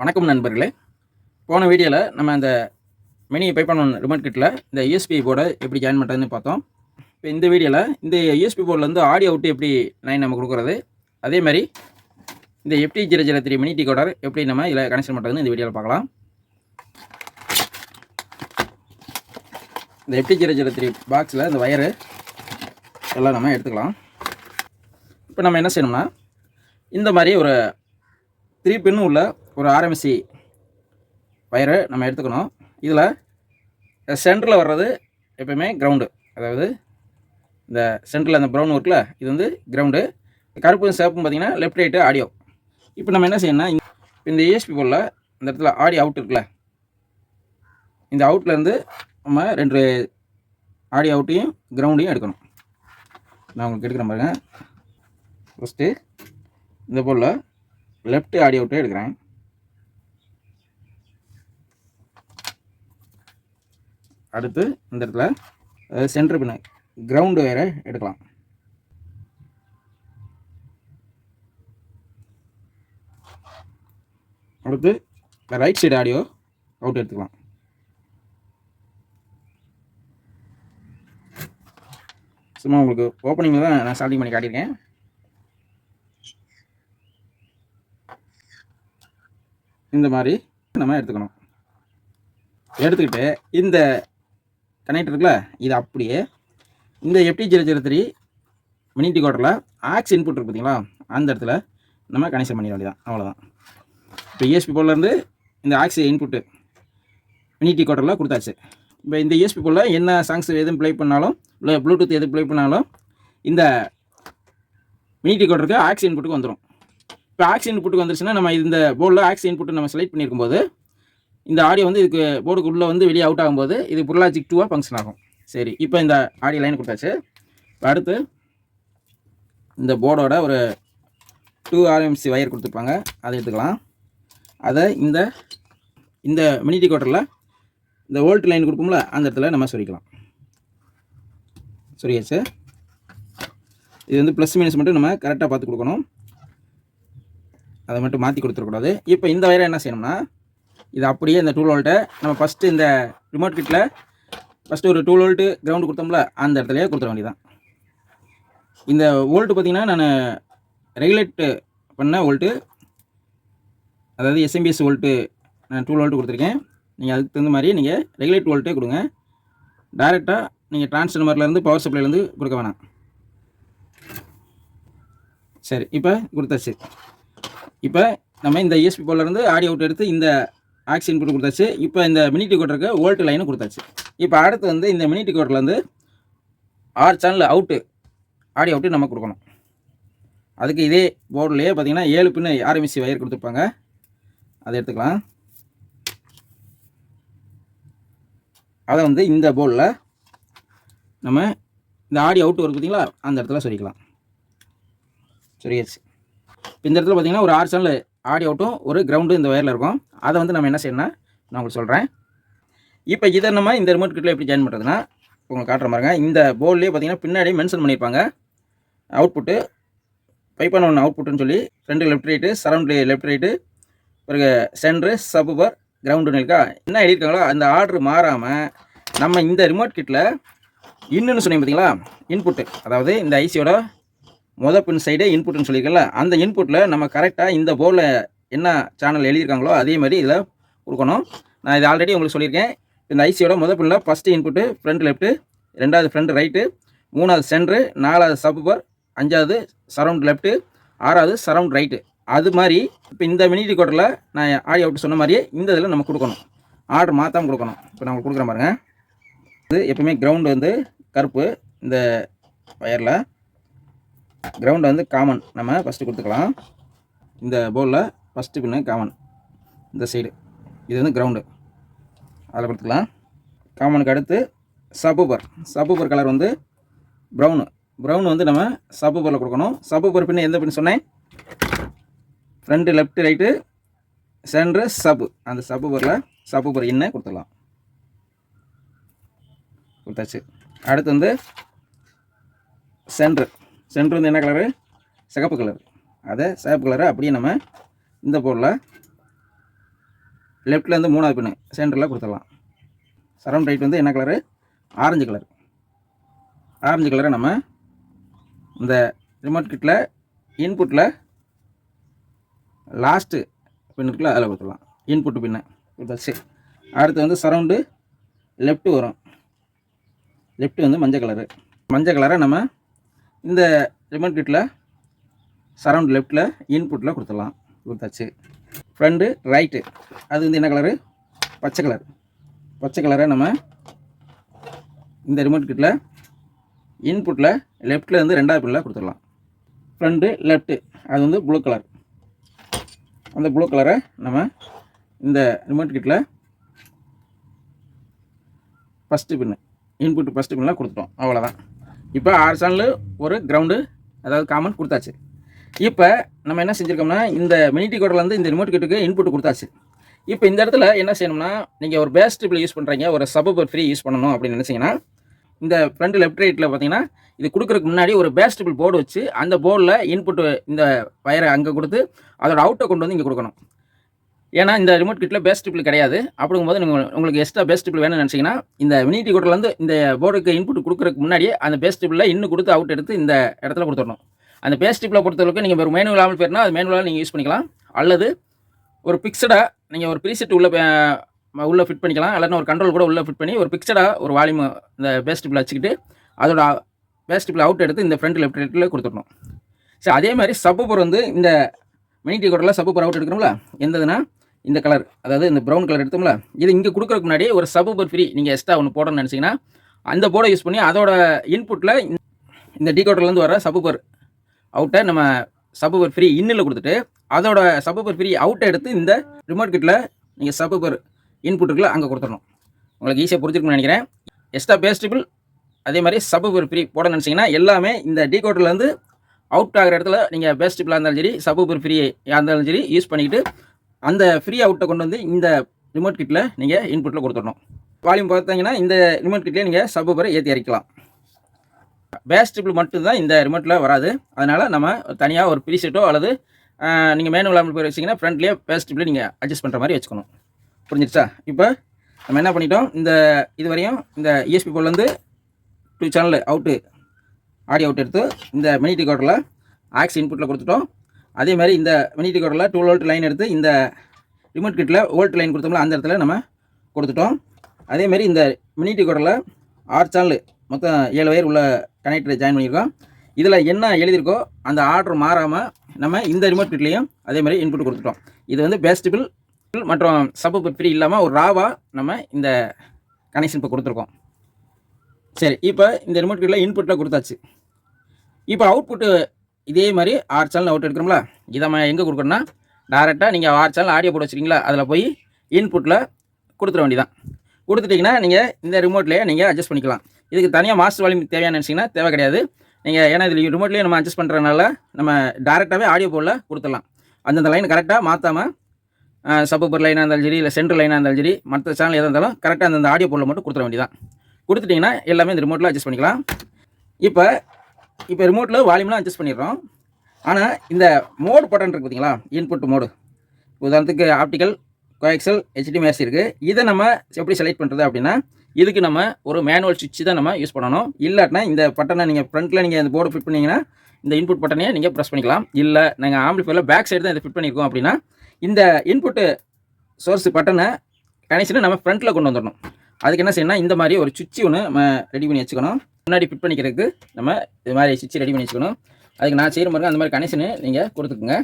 வணக்கம் நண்பர்களே. போன வீடியோவில் நம்ம அந்த மினி பைப்பான் ரிமோட் கிட்டில் இந்த யூஎஸ்பி போர்டை எப்படி ஜாயின் பண்ணுறதுன்னு பார்த்தோம். இப்போ இந்த வீடியோவில் இந்த யூஎஸ்பி போர்டில் ஆடியோ அவுட்டு எப்படி லைன் நம்ம கொடுக்குறது அதே மாதிரி இந்த FT zero zero three mini decoder எப்படி நம்ம இதில் கனெக்ஷன் பண்ணுறதுன்னு இந்த வீடியோவில் பார்க்கலாம். இந்த எஃப்டி ஜீரோ ஜீரோ த்ரீ பாக்ஸில் இந்த வயரு எல்லாம் நம்ம எடுத்துக்கலாம். இப்போ நம்ம என்ன செய்யணும்னா இந்த மாதிரி ஒரு த்ரீ பின்னு உள்ள ஒரு ஆர்எம்சி வயரை நம்ம எடுத்துக்கணும். இதில் சென்டரில் வர்றது எப்பயுமே கிரவுண்டு அதாவது இந்த சென்டரில் அந்த ப்ரௌன் ஒர்க்கில் இது வந்து கிரவுண்டு கருப்பும் சிவப்பும் பார்த்தீங்கன்னா லெஃப்ட் ரைட்டு ஆடியோ இப்போ நம்ம என்ன செய்யணும்னா இந்த- இந்த போலில் இந்த இடத்துல ஆடி அவுட் இருக்குல்ல? இந்த அவுட்லேருந்து நம்ம ரெண்டு ஆடி அவுட்டையும் கிரவுண்டையும் எடுக்கணும். நான் உங்களுக்கு எடுக்கிறேன் பாருங்க. ஃபஸ்ட்டு இந்த போலில் லெஃப்ட் ஆடி அவுட்டே எடுக்கிறேன். அடுத்து இந்த இடத்துல சென்டர் பின்ன கிரவுண்டு வேற எடுக்கலாம். அடுத்து ரைட் சைடு ஆடியோ அவுட் எடுத்துக்கலாம். சும்மா உங்களுக்கு ஓப்பனிங்கில் தான் நான் ஸ்டார்டிங் பண்ணி காட்டியிருக்கேன். இந்த மாதிரி நம்ம எடுத்துக்கணும். எடுத்துக்கிட்டு இந்த கனெக்ட் இருக்குல்ல இது அப்படியே. இந்த எஃப்டி ஜீரோ ஜீரோ த்ரீ மினிட்டி கோட்டரில் ஆக்ஸ் இன்புட் இருக்கு பார்த்தீங்களா அந்த இடத்துல நம்ம கனெக்ஷன் பண்ணிட வேண்டியதான் அவ்வளோதான் இப்போ இஎஸ்பி போலேருந்து இந்த ஆக்ஸ் இன்புட்டு மினிட்டி கோட்டரில் கொடுத்தாச்சு. இப்போ இந்த இஎஸ்பி போலில் என்ன சாங்ஸ் எதுவும் ப்ளே பண்ணாலும் இல்லை ப்ளூடூத் எது ப்ளே பண்ணாலும் இந்த மினிட்டி கோட்டருக்கு ஆக்ஸ் இன்புட்டுக்கு வந்துடும் இப்போ ஆக்ஸ் இன்புட்டுக்கு வந்துருச்சுன்னா நம்ம இந்த போர்டில் ஆக்ஸ் இன்புட்டு நம்ம செலக்ட் பண்ணியிருக்கும்போது இந்த ஆடியோ வந்து இதுக்கு போர்டுக்கு உள்ளே வந்து வெளியே அவுட் ஆகும்போது இது புரலாஜிக் டூவாக ஃபங்க்ஷன் ஆகும். சரி இப்போ இந்த ஆடியோ லைன் கொடுத்தாச்சு. அடுத்து இந்த போர்டோட ஒரு டூ ஆர்எம்சி ஒயர் கொடுத்துருப்பாங்க. அதை எடுத்துக்கலாம். அதை இந்த இந்த மினிட்டி கோட்டரில் இந்த வோல்ட் லைன் கொடுப்போம்ல அந்த இடத்துல நம்ம சொரிக்கலாம். சொரியாச்சு. இது வந்து ப்ளஸ் மைனஸ் மட்டும் நம்ம கரெக்டாக பார்த்து கொடுக்கணும். அதை மட்டும் மாற்றி கொடுத்துடக்கூடாது. இப்போ இந்த வயரை என்ன செய்யணும்னா இது அப்படியே இந்த டூல் வோல்ட்டை நம்ம ஃபஸ்ட்டு இந்த ரிமோட் கிட்டில் ஃபஸ்ட்டு ஒரு டூ வோல்ட்டு கிரவுண்டு கொடுத்தோம்ல அந்த இடத்துலையே கொடுத்துட வேண்டியதான் இந்த வோல்ட்டு பார்த்தீங்கன்னா நான் ரெகுலேட்டு பண்ண வோல்ட்டு அதாவது எஸ்எம்பிஎஸ் வோல்ட்டு நான் டூ வோல்ட்டு கொடுத்துருக்கேன். நீங்கள் அதுக்கு தகுந்த மாதிரி நீங்கள் ரெகுலேட் வோல்ட்டே கொடுங்க. டைரெக்டாக நீங்கள் டிரான்ஸ்ஃபார்மர்லேருந்து பவர் சப்ளைலேருந்து கொடுக்க வேணாம். சரி இப்போ கொடுத்தாச்சு. இப்போ நம்ம இந்த இஎஸ்பி போலேருந்து ஆடியோ அவுட் எடுத்து இந்த ஆக்ஸ் இன்புட் கொடுத்தாச்சு. இப்போ இந்த மினி டிகோட்டருக்கு ஓல்ட் லைனு கொடுத்தாச்சு. இப்போ அடுத்து வந்து இந்த மினி டிகோட்டரில் வந்து ஆறு சேனல் அவுட்டு ஆடியோ அவுட்டு நம்ம கொடுக்கணும். அதுக்கு இதே போர்டுலேயே பார்த்தீங்கன்னா ஏழு பின்னு ஆர்எம்சி வயர் கொடுத்துருப்பாங்க. அதை எடுத்துக்கலாம். அதை வந்து இந்த போர்டில் நம்ம இந்த ஆடியோ அவுட் வரும் பார்த்தீங்களா அந்த இடத்துல சொல்லிக்கலாம். சரியாச்சு. இப்போ இந்த இடத்துல பார்த்தீங்கன்னா ஒரு ஆறு சேனல் ஆடியோ அவுட்டும் ஒரு கிரவுண்டும் இந்த வயரில் இருக்கும். அதை வந்து நம்ம என்ன செய்யணும்னா நான் உங்களுக்கு சொல்கிறேன் இப்போ இதை நம்ம இந்த ரிமோட் கிட்டில் எப்படி ஜாயின் பண்ணுறதுன்னா உங்களுக்கு காட்டுற பாருங்க இந்த போர்ட்லேயே பார்த்தீங்கன்னா பின்னாடி மென்ஷன் பண்ணியிருப்பாங்க. அவுட்புட்டு பைப்பான ஒன்று அவுட்புட்டுன்னு சொல்லி ரெண்டு left right surround left right பிறகு சென்ட்ரு சப்புபர் கிரவுண்டுன்னு இருக்கா? என்ன எழுதியிருக்காங்களோ அந்த ஆர்டர் மாறாமல் நம்ம இந்த ரிமோட் கிட்டில் இன்னுன்னு சொன்னீங்க பார்த்தீங்களா இன்புட்டு அதாவது இந்த ஐசியோட முத பின் சைடே இன்புட்னு சொல்லியிருக்கல அந்த இன்புட்டில் நம்ம கரெக்டாக இந்த போர்டில் என்ன சேனல் எழுதியிருக்காங்களோ அதே மாதிரி இதில் கொடுக்கணும். நான் இது ஆல்ரெடி உங்களுக்கு சொல்லியிருக்கேன். இந்த ஐசியோட முதல் பின்னில் ஃபஸ்ட்டு இன்புட்டு ஃப்ரண்ட் லெஃப்ட்டு ரெண்டாவது ஃப்ரண்ட் ரைட்டு மூணாவது சென்ட்ரு நாலாவது சப்புபர் அஞ்சாவது சரவுண்ட் லெஃப்ட்டு ஆறாவது சரவுண்ட் ரைட்டு அது மாதிரி இப்போ இந்த மினி ரிகார்டரில் நான் ஆடியோ அவுட் சொன்ன மாதிரியே இந்த இதில் நம்ம கொடுக்கணும். ஆர்டர் மாற்றாமல் கொடுக்கணும். இப்போ நான் கொடுக்குறேன் பாருங்க. இது எப்பவுமே கிரவுண்டு வந்து கருப்பு இந்த ஒயரில் கிரவுண்டு வந்து காமன் நம்ம ஃபஸ்ட்டு கொடுத்துக்கலாம். இந்த போலில் ஃபஸ்ட்டு பின்னு காமன் இந்த சைடு இது வந்து கிரவுண்டு அதில் கொடுத்துக்கலாம். காமனுக்கு அடுத்து சப்பூப்பர் சப்பூப்பர் கலர் வந்து ப்ரௌனு ப்ரௌன் வந்து நம்ம சப்பூப்பரில் கொடுக்கணும். சப்பூப்பர் பின்னு எந்த பின்னு சொன்னேன்? ஃப்ரண்ட்டு லெஃப்ட்டு ரைட்டு சென்ட்ரு சப்பு அந்த சப்பூப்பரில் சப்பூப்பர் இன்ன கொடுத்துடலாம். கொடுத்தாச்சு. அடுத்து வந்து சென்ட்ரு சென்ட்ரு வந்து என்ன கலரு சிகப்பு கலர் அதை சிகப்பு கலரை அப்படியே நம்ம இந்த பொருளை லெஃப்ட்லேருந்து மூணாவது பின்னு சென்டரில் கொடுத்துடலாம். சரௌண்ட் ரைட் வந்து என்ன கலரு ஆரஞ்சு கலர் ஆரஞ்சு கலரை நம்ம இந்த ரிமோட் கிட்டில் இன்புட்டில் லாஸ்ட்டு பின் இருக்குல்ல அதில் கொடுத்துடலாம். இன்புட் பின்னை கொடுத்தாச்சு அடுத்து வந்து சரௌண்டு லெஃப்ட்டு வரும். லெஃப்ட்டு வந்து மஞ்சள் கலரு மஞ்சள் கலரை நம்ம இந்த ரிமோட் கிட்டில் சரௌண்ட் லெஃப்ட்டில் இன்புட்டில் கொடுத்துடலாம். கொடுத்தாச்சு. ஃப்ரண்ட்டு ரைட்டு அது வந்து என்ன கலரு பச்சை கலர் பச்சை கலரை நம்ம இந்த ரிமோட் கிட்டில் இன்புட்டில் லெஃப்ட்டில் இருந்து ரெண்டாவது பில்லில் கொடுத்துடலாம். ஃப்ரண்ட்டு லெஃப்ட்டு அது வந்து ப்ளூ கலர் அந்த ப்ளூ கலரை நம்ம இந்த ரிமோட் கிட்டில் ஃபஸ்ட்டு பின்னு இன்புட் ஃபஸ்ட்டு பின்னில் கொடுத்துட்டோம். அவ்வளோதான் இப்போ ஆறு சேனலு ஒரு கிரவுண்டு அதாவது காமன் கொடுத்தாச்சு. இப்போ நம்ம என்ன செஞ்சுருக்கோம்னா இந்த மினிட்டி கோடிலேருந்து இந்த ரிமோட் கிட்டுக்கு இன்புட் கொடுத்தாச்சு. இப்போ இந்த இடத்துல என்ன செய்யணும்னா நீங்கள் ஒரு பேஸ் ட்ரிபிள் யூஸ் பண்ணுறீங்க ஒரு சபபர் ஃப்ரீ யூஸ் பண்ணணும் அப்படின்னு நினச்சிங்கன்னா இந்த ஃப்ரண்ட் லெஃப்ட் ரைட்டில் பார்த்தீங்கன்னா இது கொடுக்குறதுக்கு முன்னாடி ஒரு பேஸ் ட்ரிபிள் போர்டு வச்சு அந்த போர்டில் இன்புட் இந்த வயரை அங்கே கொடுத்து அதோட அவுட்டை கொண்டு வந்து இங்கே கொடுக்கணும். ஏன்னா இந்த ரிமோட் கிட்டில் பேஸ் ட்ரிபிள் கிடையாது. அப்படிங்கும்போது நீங்கள் உங்களுக்கு எக்ஸ்ட்ரா பேஸ் ட்ரிபிள் வேணும்னு நினச்சிங்கன்னா இந்த மினிட்டி கோட்டிலேருந்து இந்த போர்டுக்கு இன்புட் கொடுக்குறதுக்கு முன்னாடியே அந்த பேஸ் ட்ரிபிளில் இன்னும் கொடுத்து அவுட் எடுத்து இந்த இடத்துல கொடுத்துடணும். அந்த பேஸ் ட்ரிப்பில் பொறுத்தளவுக்கு நீங்கள் ஒரு மேனுவல் ஆமல் போயிருந்தா அது மேனுவலாக நீங்கள் யூஸ் பண்ணிக்கலாம். அல்லது ஒரு பிக்சடாக நீங்கள் ஒரு ப்ரீசெட் உள்ளே உள்ளே ஃபிட் பண்ணிக்கலாம். இல்லைன்னா ஒரு கண்ட்ரோல் கூட உள்ளே ஃபிட் பண்ணி ஒரு பிக்சடாக ஒரு வால்யூம் இந்த பேஸ் ட்ரிப்பில் வச்சுக்கிட்டு அதோட பேஸ் அவுட் எடுத்து இந்த ஃப்ரண்ட் லெஃப்ட் ரைட்டில் கொடுத்துடணும். சரி அதே மாதிரி சப்பூப்பர் வந்து இந்த மினிட்டி கோட்டில் சப்பூப்பர் அவுட் எடுக்கணும்ல? எந்ததுன்னா இந்த கலர் அதாவது இந்த ப்ரௌன் கலர் எடுத்தோம்ல? இது இங்கே கொடுக்குறதுக்கு முன்னாடி ஒரு சப்பூப்பர் ஃப்ரீ நீங்கள் எக்ஸ்ட்ரா ஒன்று போடணும்னு நினச்சிங்கன்னா அந்த போர்டை யூஸ் பண்ணி அதோட இன்புட்டில் இந்த டீகோட்டர்லேருந்து வர சப்பூப்பர் அவுட்டை நம்ம சப்பூப்பர் ஃப்ரீ இன்னில் கொடுத்துட்டு அதோட சப்பூப்பர் ஃப்ரீ அவுட்டை எடுத்து இந்த ரிமோட் கிட்டில் நீங்கள் சப்பூப்பர் இன்புட் இருக்குல்ல அங்கே கொடுத்துடணும். உங்களுக்கு ஈஸியாக புரிஞ்சிருக்கும்னு நினைக்கிறேன். எக்ஸ்ட்ரா பேஸ்டிபிள் அதே மாதிரி சப்பூப்பர் ஃப்ரீ போட நினச்சிங்கன்னா எல்லாமே இந்த டீகோட்டர்லேருந்து அவுட் ஆகிற இடத்துல நீங்கள் பேஸ்டிபிளாக இருந்தாலும் சரி சப்பூப்பர் ஃப்ரீயாக இருந்தாலும் சரி யூஸ் பண்ணிக்கிட்டு அந்த ஃப்ரீ அவுட்டை கொண்டு வந்து இந்த ரிமோட் கிட்டில் நீங்கள் இன்புட்டில் கொடுத்துடணும். வால்யூம் பார்த்தீங்கன்னா இந்த ரிமோட் கிட்லேயே நீங்கள் சப்பூப்பரை ஏற்றி இறக்கலாம் பேஸ் ட்ரிபிள் மட்டும்தான் இந்த ரிமோட்டில் வராது. அதனால் நம்ம தனியாக ஒரு ப்ரீசெட்டோ அல்லது நீங்கள் மேனுவல் ஆம்பிள் போய் வச்சிங்கன்னா ஃப்ரண்ட்லேயே பேஸ் ட்ரிபிள் நீங்கள் அட்ஜஸ்ட் பண்ணுற மாதிரி வச்சுக்கணும். புரிஞ்சிருச்சா? இப்போ நம்ம என்ன பண்ணிட்டோம்? இந்த இது வரையும் இந்த ESP போலேருந்து two channel out audio out எடுத்து இந்த மினிட்டி கோட்டில் ஆக்ஸ் இன்புட்டில் கொடுத்துட்டோம். அதே மாதிரி இந்த மினிட்டி கோட்டில் டூ வோல்ட் லைன் எடுத்து இந்த ரிமோட் கிட்டில் வோல்ட் லைன் கொடுத்தோம்ல அந்த இடத்துல நம்ம கொடுத்துட்டோம். அதேமாரி இந்த மினிட்டி கோட்டில் ஆறு சேனல் மொத்தம் ஏழு வயர் உள்ள கனெக்டரை ஜாயின் பண்ணியிருக்கோம். இதில் என்ன எழுதியிருக்கோ அந்த ஆர்டர் மாறாமல் நம்ம இந்த ரிமோட் கிட்லேயும் அதே மாதிரி இன்புட் கொடுத்துட்டோம். இது வந்து பேஸ்டிபிள் மற்றும் சப்பு ஃப்ரீ இல்லாமல் ஒரு ராவாக நம்ம இந்த கனெக்ஷன் இப்போ கொடுத்துருக்கோம். சரி இப்போ இந்த ரிமோட் கிட்டில் இன்புட்டில் கொடுத்தாச்சு. இப்போ அவுட்புட்டு இதே மாதிரி ஆறு சேனல் அவுட் எடுக்கிறோம்ல இதை நம்ம எங்கே கொடுக்குறோன்னா டேரெக்டாக நீங்கள் ஆறு சேனல் ஆடியோ போட்டு வச்சிருக்கீங்களா அதில் போய் இன்புட்டில் கொடுத்துட வேண்டியதான் கொடுத்துட்டிங்கன்னா நீங்கள் இந்த ரிமோட்லேயே நீங்கள் அட்ஜஸ்ட் பண்ணிக்கலாம். இதுக்கு தனியாக மாஸ்டர் வால்யூம் தேவையான்னு நினச்சிங்கன்னா தேவை கிடையாது. நீங்கள் ஏன்னா இதில் ரிமோட்லேயே நம்ம அட்ஜஸ்ட் பண்ணுறதுனால நம்ம டேரெக்டாகவே ஆடியோ போலில் கொடுத்துடலாம். அந்தந்த லைன் கரெக்டாக மாற்றாமல் சப்பூப்பர் லைனாக இருந்தாலும் சரி இல்லை சென்ட்ரல் லைனாக இருந்தாலும் சரி மற்ற சேனல் எதாக இருந்தாலும் கரெக்டாக அந்தந்த ஆடியோ போலில் மட்டும் கொடுத்துட வேண்டியதான் கொடுத்துட்டிங்கன்னா எல்லாமே இந்த ரிமோட்டில் அட்ஜஸ்ட் பண்ணிக்கலாம். இப்போ இப்போ ரிமோட்டில் வால்யூம்லாம் அட்ஜஸ்ட் பண்ணிடுறோம். ஆனால் இந்த மோடு பட்டன் இருக்குது பார்த்தீங்களா இன்புட் மோடு உதாரணத்துக்கு ஆப்டிக்கல் கோஎக்சல் ஹெச்டிஎம்எஸ் இருக்குது இதை நம்ம எப்படி செலக்ட் பண்ணுறது அப்படின்னா இதுக்கு நம்ம ஒரு மேனுவல் சுவிட்ச் தான் நம்ம யூஸ் பண்ணணும். இல்லாட்டினா இந்த பட்டனை நீங்கள் ஃப்ரண்ட்டில் நீங்கள் இந்த போர்டு ஃபிட் பண்ணிங்கன்னா இந்த இன்புட் பட்டனையே நீங்கள் ப்ரெஸ் பண்ணிக்கலாம். இல்லை நாங்கள் ஆம்பிளிஃபைல பேக் சைடு தான் இதை ஃபிட் பண்ணியிருக்கோம் அப்படின்னா இந்த இன்புட்டு சோர்ஸ் பட்டனை கனெக்ஷனை நம்ம ஃப்ரண்ட்டில் கொண்டு வந்துடணும் அதுக்கு என்ன செய்யணும்னா இந்த மாதிரி ஒரு சுவிட்ச் ஒன்று நம்ம ரெடி பண்ணி வச்சுக்கணும். முன்னாடி ஃபிட் பண்ணிக்கிறதுக்கு நம்ம இது மாதிரி சுவிட்ச் ரெடி பண்ணி வச்சுக்கணும். அதுக்கு நான் செய்கிற மாதிரி அந்த மாதிரி கனெக்ஷனு நீங்கள் கொடுத்துக்குங்க.